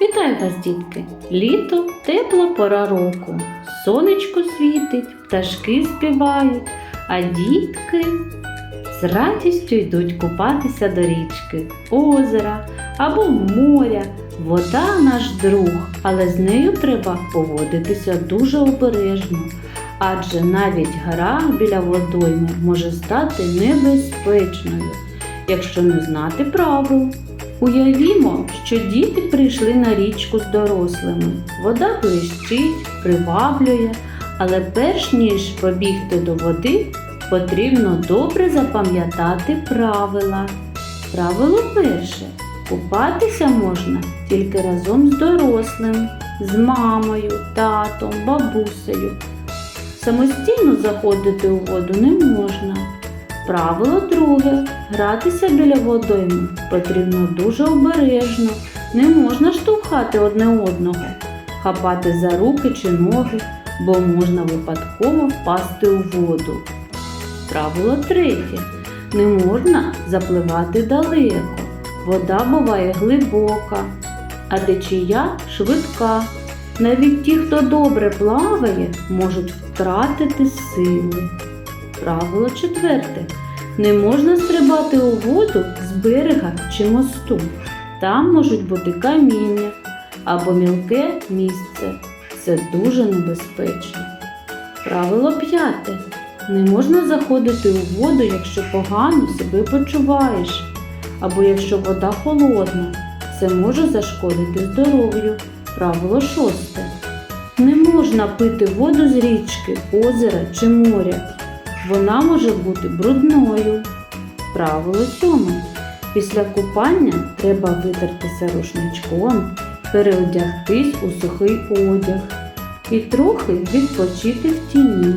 Вітаю вас, дітки! Літо тепла пора року. Сонечко світить, пташки співають, а дітки з радістю йдуть купатися до річки, озера або моря. Вода наш друг, але з нею треба поводитися дуже обережно, адже навіть гра біля водойми може стати небезпечною, якщо не знати правил. Уявімо, що діти прийшли на річку з дорослими. Вода блищить, приваблює, але перш ніж побігти до води, потрібно добре запам'ятати правила. Правило перше. Купатися можна тільки разом з дорослим, з мамою, татом, бабусею. Самостійно заходити у воду не можна. Правило друге. Гратися біля водойми потрібно дуже обережно. Не можна штовхати одне одного, хапати за руки чи ноги, бо можна випадково впасти у воду. Правило третє. Не можна запливати далеко. Вода буває глибока, а течія швидка. Навіть ті, хто добре плаває, можуть втратити сили. Правило четверте. Не можна стрибати у воду з берега чи мосту. Там можуть бути каміння або мілке місце. Це дуже небезпечно. Правило п'яте. Не можна заходити у воду, якщо погано себе почуваєш, або якщо вода холодна. Це може зашкодити здоров'ю. Правило шосте. Не можна пити воду з річки, озера чи моря. Вона може бути брудною. Правило сьоме. Після купання треба витертися рушничком, переодягтись у сухий одяг і трохи відпочити в тіні.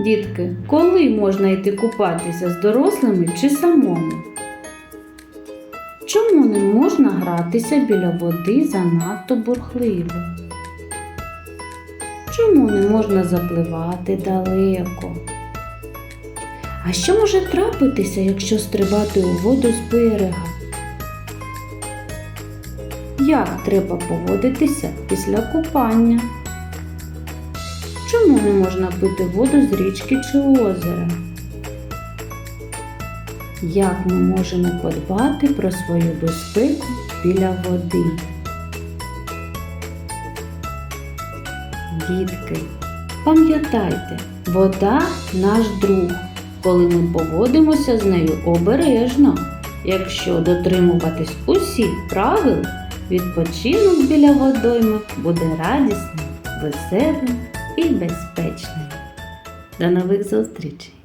Дітки, коли можна йти купатися з дорослими чи самому? Чому не можна гратися біля води занадто бурхливо? Чому не можна запливати далеко? А що може трапитися, якщо стрибати у воду з берега? Як треба поводитися після купання? Чому не можна пити воду з річки чи озера? Як ми можемо подбати про свою безпеку біля води? Дітки, пам'ятайте, вода наш друг, коли ми поводимося з нею обережно. Якщо дотримуватись усіх правил, відпочинок біля водойми буде радісним, веселим і безпечним. До нових зустрічей!